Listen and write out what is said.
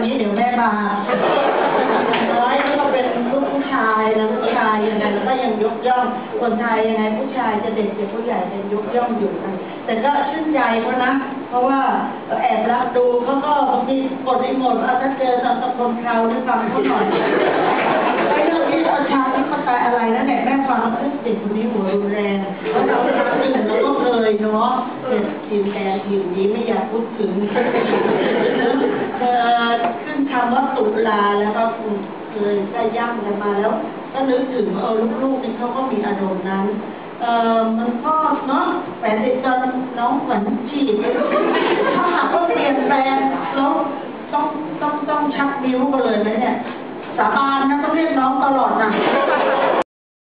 แม่มาน้อยก็เป็นลูกผู้ชายนะผู้ชายยังไงแล้วก็ยังยกย่อง คนไทยยังไงผู้ชายจะเด็กจะผู้ใหญ่จะยกย่องอยู่นะแต่ก็ชื่นใจเขานะ เพราะว่าแอบรับดูเขาก็บางทีกดไอ้หมดเอาถ้าเจอตอนตะคนคราวนี่ฟังเขาหน่อยไอ้เรื่องนี้ประชาธิปไตยอะไรนะแม่แม่ฟังแล้วเอ้ยเด็กคนนี้หัวรุนแรงเพราะเราครั้งหนึ่งเราก็เคยเนาะเนี่ยทีมแกทีมนี้ไม่อยากพูดถึง คำว่าตุลาแล้วก็เคยได้ย่ำกันมาแล้วก็นึกถึงเออลูกๆนี่เขาก็มีอารมณ์นั้น เออมันก็เนาะแปดสิบจนน้องเหมือนฉีดถ้าหากว่าเปลี่ยนแปลงแล้วต้องต้องต้องชักนิ้วกันเลยไหมเนี่ยสาบานนะต้องเรียกน้องตลอดนะ